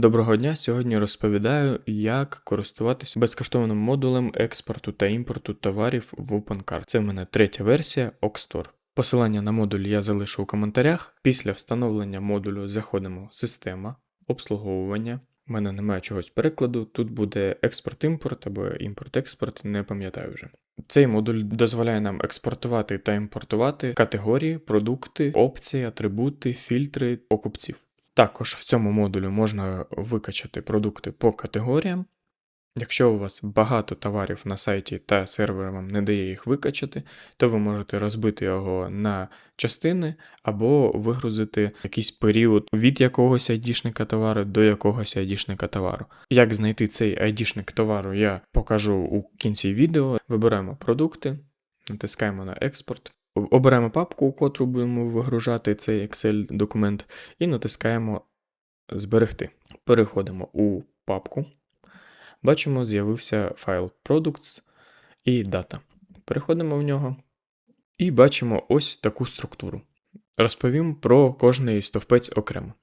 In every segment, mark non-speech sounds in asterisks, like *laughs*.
Доброго дня! Сьогодні розповідаю, як користуватися безкоштовним модулем експорту та імпорту товарів в OpenCart. Це в мене третя версія Oxstore. Посилання на модуль я залишу у коментарях. Після встановлення модулю заходимо в система, обслуговування. У мене немає чогось перекладу. Тут буде експорт-імпорт або імпорт-експорт, не пам'ятаю вже. Цей модуль дозволяє нам експортувати та імпортувати категорії, продукти, опції, атрибути, фільтри покупців. Також в цьому модулі можна викачати продукти по категоріям. Якщо у вас багато товарів на сайті та сервер вам не дає їх викачати, то ви можете розбити його на частини або вигрузити якийсь період від якогось айдішника товару до якогось айдішника товару. Як знайти цей айдішник товару, я покажу у кінці відео. Вибираємо продукти, натискаємо на експорт. Оберемо папку, у котру будемо вигружати цей Excel документ, і натискаємо Зберегти. Переходимо у папку. Бачимо, з'явився файл Products і дата. Переходимо в нього і бачимо ось таку структуру. Розповім про кожний стовпець окремо.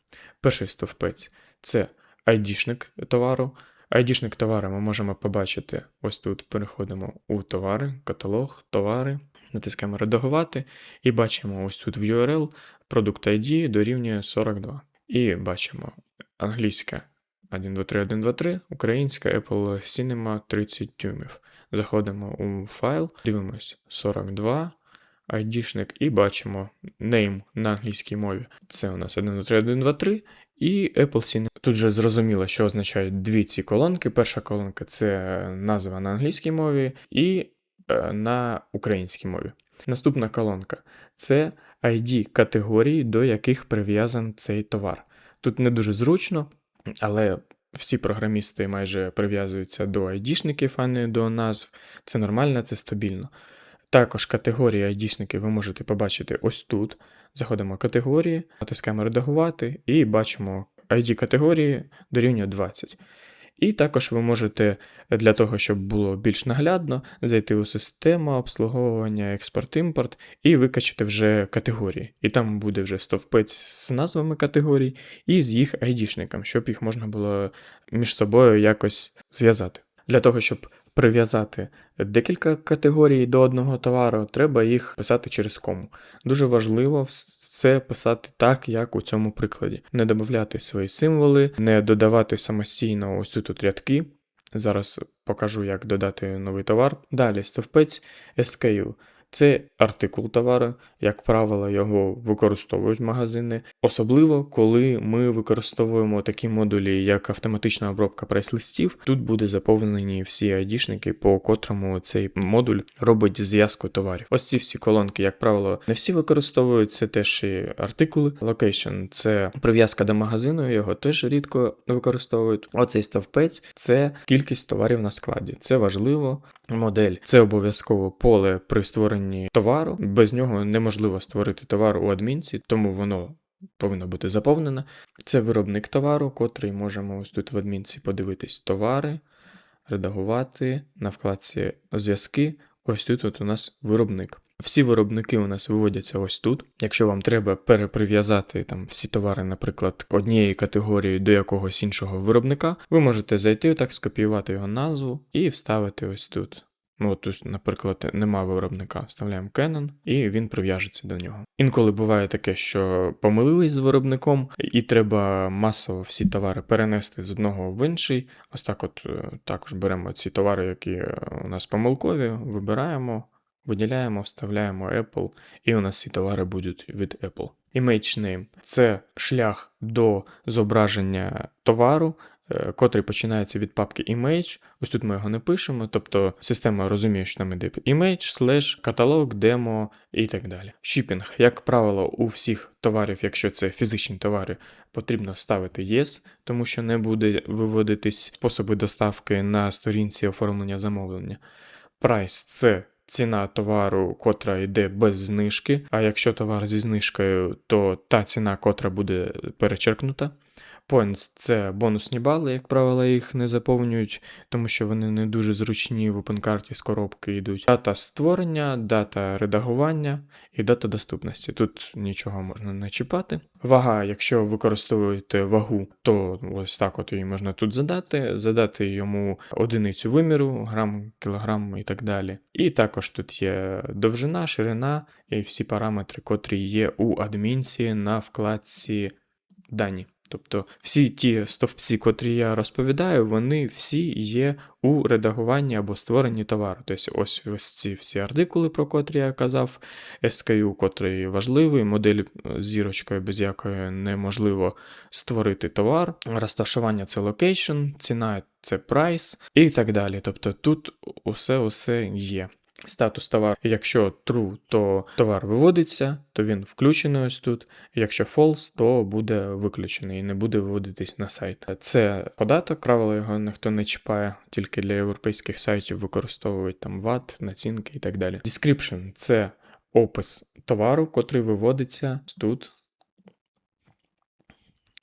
Перший стовпець це ID-шник товару. ID-шник товару ми можемо побачити ось тут. Переходимо у товари, каталог, товари, натискаємо редагувати і бачимо ось тут в URL продукт ID дорівнює 42. І бачимо англійська 123.123, українська Apple Cinema 30 дюймів. Заходимо у файл, дивимось 42, ID-шник і бачимо name на англійській мові. Це у нас 123.123 і Apple Cinema. Тут же зрозуміло, що означають дві ці колонки. Перша колонка це назва на англійській мові і е, на українській мові. Наступна колонка це ID категорії, до яких прив'язан цей товар. Тут не дуже зручно, але всі програмісти майже прив'язуються до ID-шників, а не до назв. Це нормально, це стабільно. Також категорії ID-шників ви можете побачити ось тут. Заходимо в категорії, натискаємо редагувати і бачимо ID категорії дорівнює 20. І також ви можете для того, щоб було більш наглядно, зайти у систему обслуговування, експорт-імпорт і викачати вже категорії. І там буде вже стовпець з назвами категорій і з їх айдішником, щоб їх можна було між собою якось зв'язати. Для того, щоб прив'язати декілька категорій до одного товару, треба їх писати через кому. Дуже важливо все писати так, як у цьому прикладі. Не додати свої символи, не додавати самостійно ось тут рядки. Зараз покажу, як додати новий товар. Далі стовпець SKU. Це артикул товару, як правило, його використовують магазини, особливо коли ми використовуємо такі модулі, як автоматична обробка прайс-листів. Тут буде заповнені всі айдішники, по котрому цей модуль робить зв'язку товарів. Ось ці всі колонки, як правило, не всі використовують, це теж і артикули. Location – це прив'язка до магазину, його теж рідко використовують. Оцей стовпець це кількість товарів на складі. Це важливо. Модель це обов'язково поле при створенні товару. Без нього неможливо створити товар у адмінці, тому воно повинно бути заповнене. Це виробник товару, котрий можемо ось тут в адмінці подивитись товари, редагувати на вкладці зв'язки. Ось тут от у нас виробник. Всі виробники у нас виводяться ось тут. Якщо вам треба переприв'язати там всі товари, наприклад, однієї категорії до якогось іншого виробника, ви можете зайти, так скопіювати його назву і вставити ось тут. Ну, от тут, наприклад, нема виробника, вставляємо Canon і він прив'яжеться до нього. Інколи буває таке, що помилились з виробником, і треба масово всі товари перенести з одного в інший. Ось так, от е, також беремо ці товари, які е, у нас помилкові, вибираємо. Виділяємо, вставляємо Apple, і у нас ці товари будуть від Apple. Image name – це шлях до зображення товару, котрий починається від папки Image. Ось тут ми його не пишемо, тобто система розуміє, що там іде Image, slash, каталог, демо і так далі. Shipping, як правило, у всіх товарів, якщо це фізичні товари, потрібно ставити Yes, тому що не буде виводитись способи доставки на сторінці оформлення замовлення. Price – це ціна товару, котра йде без знижки. А якщо товар зі знижкою, то та ціна, котра буде перечеркнута. Points – це бонусні бали, як правило, їх не заповнюють, тому що вони не дуже зручні в OpenCart з коробки йдуть. Дата створення, дата редагування і дата доступності. Тут нічого можна не чіпати. Вага, якщо використовуєте вагу, то ось так от її можна тут задати, задати йому одиницю виміру, грам, кілограм і так далі. І також тут є довжина, ширина і всі параметри, котрі є у адмінці на вкладці дані. Тобто всі ті стовпці, котрі я розповідаю, вони всі є у редагуванні або створенні товару. Тобто ось ось ці всі артикули, про котрі я казав, SKU, котрий важливий, модель з зірочкою, без якої неможливо створити товар, розташування це location, ціна це price і так далі. Тобто тут усе усе є. Статус товару, якщо true, то товар виводиться, то він включений ось тут. Якщо false, то буде виключений і не буде виводитись на сайт. Це податок, правило його ніхто не чіпає, тільки для європейських сайтів використовують там VAT, націнки і так далі. Description – це опис товару, котрий виводиться тут.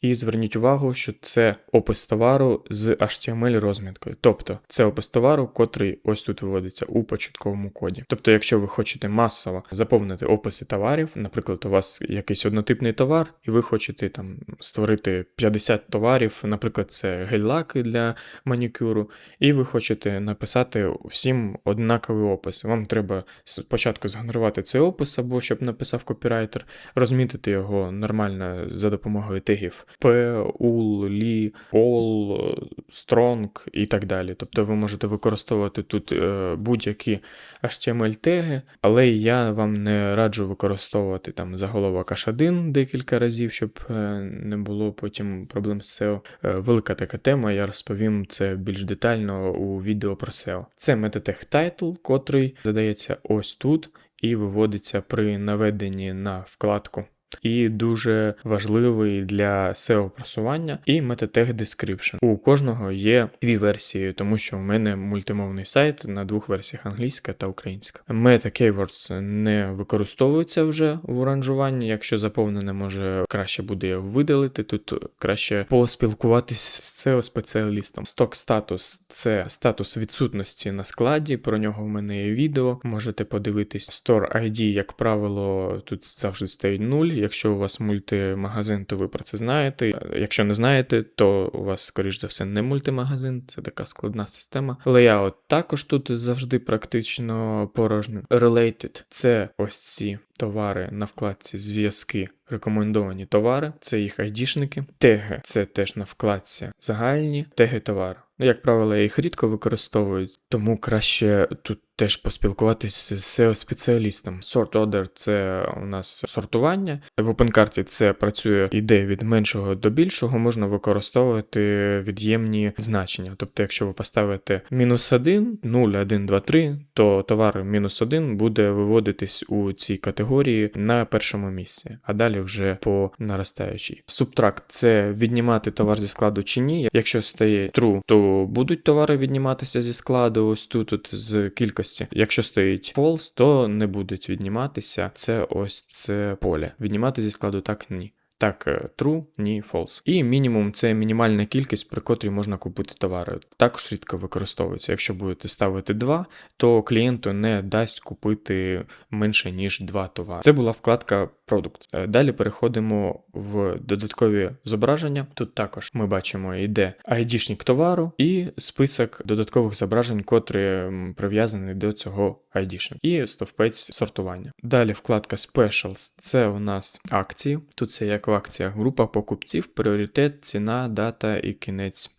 І зверніть увагу, що це опис товару з HTML розміткою. Тобто це опис товару, котрий ось тут виводиться у початковому коді. Тобто, якщо ви хочете масово заповнити описи товарів, наприклад, у вас якийсь однотипний товар, і ви хочете там створити 50 товарів, наприклад, це гель-лаки для манікюру, і ви хочете написати всім однаковий опис. Вам треба спочатку згенерувати цей опис, або щоб написав копірайтер, розмітити його нормально за допомогою тегів. Ul, li, all, strong і так далі. Тобто ви можете використовувати тут е, будь-які HTML-теги, але я вам не раджу використовувати там заголовок H1 декілька разів, щоб е, не було потім проблем з SEO. Е, велика така тема, я розповім це більш детально у відео про SEO. Це Metatext Title, котрий задається ось тут і виводиться при наведенні на вкладку і дуже важливий для SEO просування, і MetaTag Description. У кожного є дві версії, тому що в мене мультимовний сайт на двох версіях англійська та українська. Meta Keywords не використовується вже в оранжуванні. Якщо заповнене, може краще буде видалити. Тут краще поспілкуватись з SEO спеціалістом. Stock статус це статус відсутності на складі. Про нього в мене є відео. Можете подивитись Store ID, як правило, тут завжди стоїть 0. Якщо у вас мультимагазин, то ви про це знаєте. Якщо не знаєте, то у вас, скоріш за все, не мультимагазин, це така складна система. Layout також тут завжди практично порожньо. Related – це ось ці товари на вкладці зв'язки. Рекомендовані товари, це їх айдішники. Теги це теж на вкладці загальні теги товару. Ну, як правило, їх рідко використовую, тому краще тут теж поспілкуватися з SEO-спеціалістом. Sort order – це у нас сортування. В OpenCart це працює іде від меншого до більшого, можна використовувати від'ємні значення. Тобто, якщо ви поставите мінус 1, 0, 1, 2, 3, то товар мінус 1 буде виводитись у цій категорії на першому місці, а далі вже по наростаючій. Subtract – це віднімати товар зі складу чи ні. Якщо стає true, то будуть товари відніматися зі складу, ось тут, тут з кількості. Якщо стоїть false, то не будуть відніматися. Це ось це поле. Віднімати зі складу так ні. Так, е, true, ні, false. І мінімум це мінімальна кількість, при котрій можна купити товари. Також рідко використовується. Якщо будете ставити 2, то клієнту не дасть купити менше, ніж 2 товари. Це була вкладка Product. Е, Далі переходимо в додаткові зображення. Тут також ми бачимо йде ID-шник товару і список додаткових зображень, котрі прив'язані до цього ID-шника. І стовпець сортування. Далі вкладка Specials це у нас акції. Тут це як в акціях група покупців, пріоритет, ціна, дата і кінець.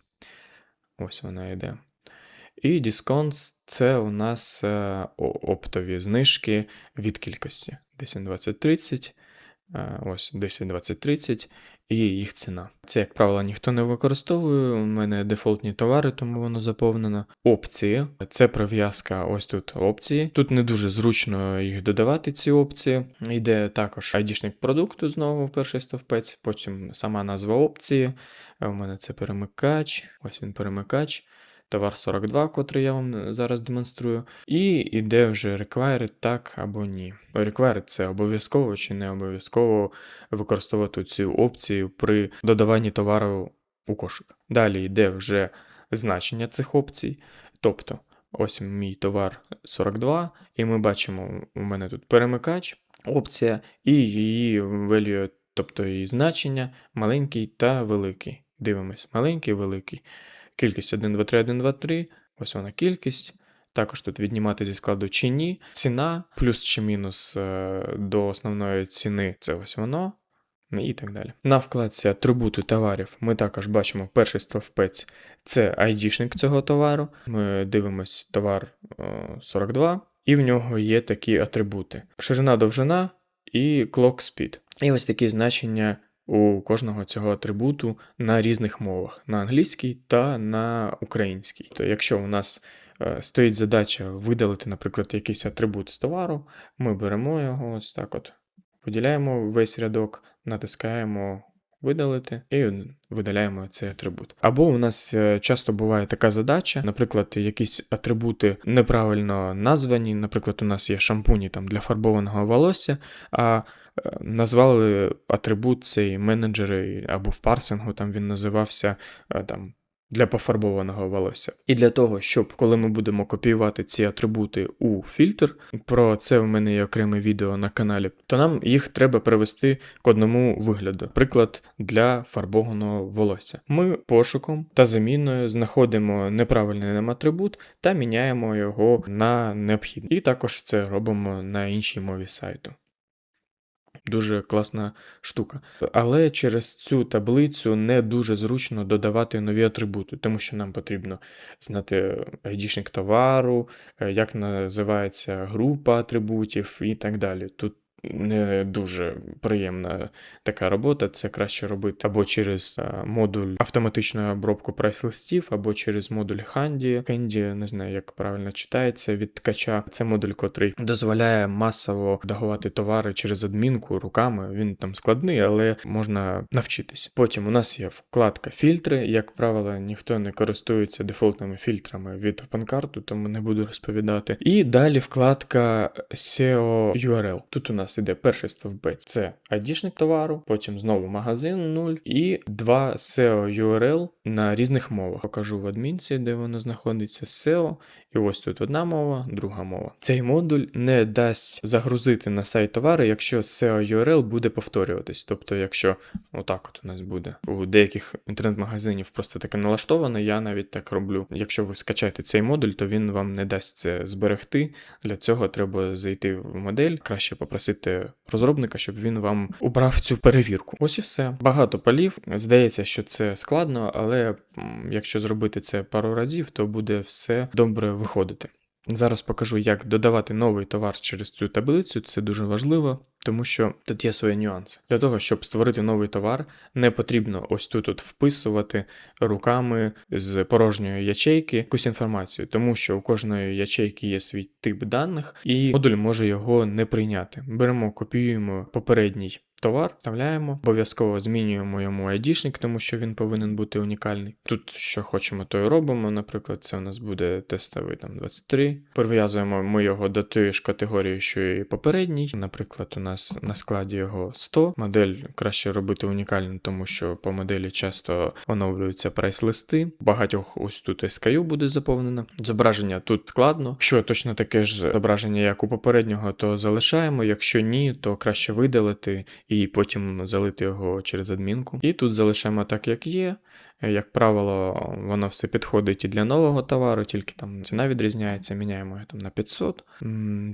Ось вона йде. І дисконт – це у нас е, оптові знижки від кількості. 10, 20, 30, ось 10, 20, 30 і їх ціна. Це, як правило, ніхто не використовує. У мене дефолтні товари, тому воно заповнено. Опції це прив'язка. Ось тут опції. Тут не дуже зручно їх додавати, ці опції. Йде також ID-шник продукту знову в перший стовпець, потім сама назва опції. У мене це перемикач, ось він перемикач товар 42, котрий я вам зараз демонструю, і йде вже required так або ні. Required – це обов'язково чи не обов'язково використовувати цю опцію при додаванні товару у кошик. Далі йде вже значення цих опцій. Тобто, ось мій товар 42, і ми бачимо, у мене тут перемикач, опція, і її value, тобто її значення, маленький та великий. Дивимось, маленький, великий. Кількість 1, 2, 3, 1, 2, 3. Ось вона кількість. Також тут віднімати зі складу чи ні. Ціна, плюс чи мінус е, до основної ціни це ось воно. І так далі. На вкладці атрибути товарів ми також бачимо перший стовпець це ID-шник цього товару. Ми дивимось товар е, 42, і в нього є такі атрибути: ширина, довжина і clock speed. І ось такі значення у кожного цього атрибуту на різних мовах: на англійській та на українській. То якщо у нас е, стоїть задача видалити, наприклад, якийсь атрибут з товару, ми беремо його ось так от, виділяємо весь рядок, натискаємо видалити і видаляємо цей атрибут. Або у нас е, часто буває така задача, наприклад, якісь атрибути неправильно названі. Наприклад, у нас є шампуні там для фарбованого волосся, а назвали атрибут цей менеджери або в парсингу там він називався е, там. Для пофарбованого волосся. І для того, щоб коли ми будемо копіювати ці атрибути у фільтр, про це в мене є окреме відео на каналі, то нам їх треба перевести к одному вигляду. Приклад для фарбованого волосся. Ми пошуком та заміною знаходимо неправильний нам атрибут та міняємо його на необхідний. І також це робимо на іншій мові сайту. Дуже класна штука. Але через цю таблицю не дуже зручно додавати нові атрибути, тому що нам потрібно знати ID-шник товару, е, як називається група атрибутів і так далі. Тут не дуже приємна така робота. Це краще робити або через модуль автоматичної обробки прайс-листів, або через модуль Handy. Handy, не знаю, як правильно читається від ткача. Це модуль, котрий дозволяє масово дагувати товари через адмінку руками. Він там складний, але можна навчитись. Потім у нас є вкладка фільтри. Як правило, ніхто не користується дефолтними фільтрами від OpenCart, тому не буду розповідати. І далі вкладка SEO URL. Тут у нас іде перший стовбець, це ID-шник товару, потім знову магазин 0 і два SEO URL на різних мовах. Покажу в адмінці, де воно знаходиться SEO, і ось тут одна мова, друга мова. Цей модуль не дасть загрузити на сайт товари, якщо SEO URL буде повторюватись. Тобто, якщо отак от у нас буде у деяких інтернет-магазинів просто таке налаштоване, я навіть так роблю. Якщо ви скачаєте цей модуль, то він вам не дасть це зберегти. Для цього треба зайти в модель, краще попросити розробника, щоб він вам обрав цю перевірку. Ось і все. Багато полів. Здається, що це складно, але якщо зробити це пару разів, то буде все добре виходити. Зараз покажу, як додавати новий товар через цю таблицю. Це дуже важливо, тому що тут є свої нюанси. Для того, щоб створити новий товар, не потрібно ось тут от вписувати руками з порожньої ячейки якусь інформацію, тому що у кожної ячейки є свій тип даних, і модуль може його не прийняти. Беремо, копіюємо попередній товар, вставляємо, обов'язково змінюємо йому ID-шник, тому що він повинен бути унікальний. Тут що хочемо, то і робимо. Наприклад, це у нас буде тестовий там 23. Прив'язуємо ми його до тієї ж категорії, що і попередній. Наприклад, у нас на складі його 100. Модель краще робити унікальну, тому що по моделі часто оновлюються прайс-листи. Багатьох ось тут SKU буде заповнено. Зображення тут складно. Якщо точно таке ж зображення, як у попереднього, то залишаємо. Якщо ні, то краще видалити і потім залити його через адмінку. І тут залишаємо так, як є. Як правило, воно все підходить і для нового товару, тільки там ціна відрізняється, міняємо його там на 500.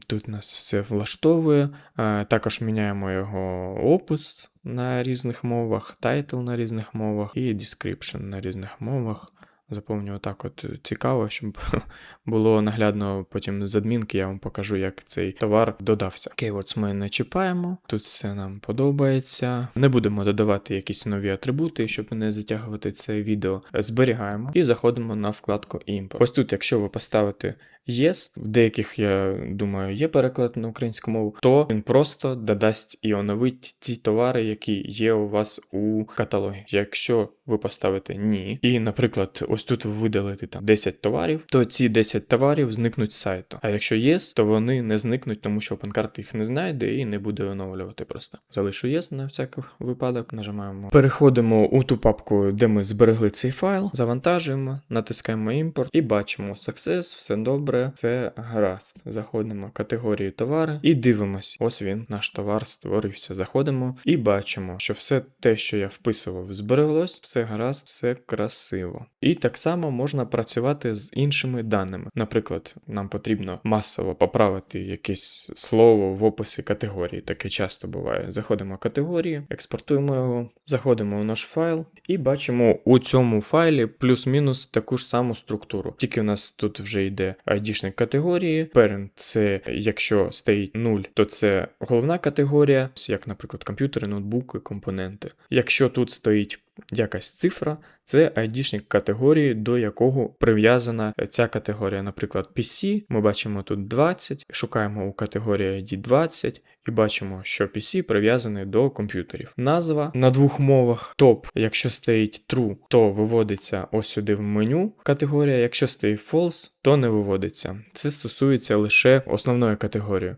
Тут нас все влаштовує. Е, Також міняємо його опис на різних мовах, тайтл на різних мовах і description на різних мовах. Заповню отак от цікаво, щоб *laughs* було наглядно потім з адмінки, я вам покажу, як цей товар додався. Keywords ми не чіпаємо, тут все нам подобається. Не будемо додавати якісь нові атрибути, щоб не затягувати це відео. Зберігаємо і заходимо на вкладку Import. Ось тут, якщо ви поставите Yes, в деяких, я думаю, є переклад на українську мову, то він просто додасть і оновить ці товари, які є у вас у каталогі. Якщо ви поставите ні, і, наприклад, ось ось тут видалити там 10 товарів, то ці 10 товарів зникнуть з сайту. А якщо єс, то вони не зникнуть, тому що OpenCart їх не знайде і не буде оновлювати просто. Залишу єс на всякий випадок, нажимаємо. Переходимо у ту папку, де ми зберегли цей файл, завантажуємо, натискаємо імпорт і бачимо Success, все добре, це гаразд. Заходимо в категорію товари і дивимось. Ось він, наш товар створився. Заходимо і бачимо, що все те, що я вписував, збереглось, все гаразд, все красиво. І так само можна працювати з іншими даними. Наприклад, нам потрібно масово поправити якесь слово в описі категорії. Таке часто буває. Заходимо в категорії, експортуємо його, заходимо у наш файл і бачимо у цьому файлі плюс-мінус таку ж саму структуру. Тільки у нас тут вже йде ID-шник категорії. Parent – це якщо стоїть 0, то це головна категорія, як, наприклад, комп'ютери, ноутбуки, компоненти. Якщо тут стоїть якась цифра, це ID-шник категорії, до якого прив'язана ця категорія. Наприклад, PC, ми бачимо тут 20, шукаємо у категорії ID 20 і бачимо, що PC прив'язаний до комп'ютерів. Назва на двох мовах. Топ, якщо стоїть true, то виводиться ось сюди в меню категорія, якщо стоїть false, то не виводиться. Це стосується лише основної категорії.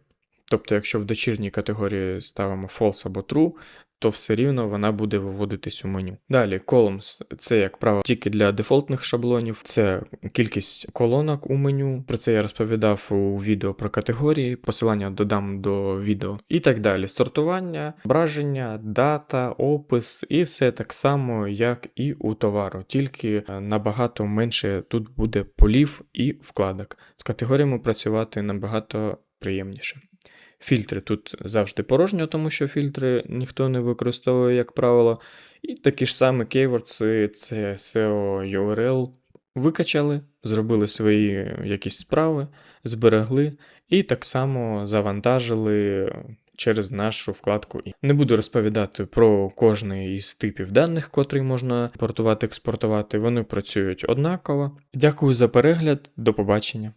Тобто, якщо в дочірній категорії ставимо false або true, то все рівно вона буде виводитись у меню. Далі, columns – це, як правило, тільки для дефолтних шаблонів, це кількість колонок у меню. Про це я розповідав у відео про категорії, посилання додам до відео. І так далі. Сортування, зображення, дата, опис, і все так само, як і у товару, тільки е, набагато менше тут буде полів і вкладок. З категоріями працювати набагато приємніше. Фільтри тут завжди порожньо, тому що фільтри ніхто не використовує, як правило. І такі ж самі кейвордси, це SEO URL. Викачали, зробили свої якісь справи, зберегли і так само завантажили через нашу вкладку. Не буду розповідати про кожний із типів даних, котрий можна портувати, експортувати. Вони працюють однаково. Дякую за перегляд, до побачення.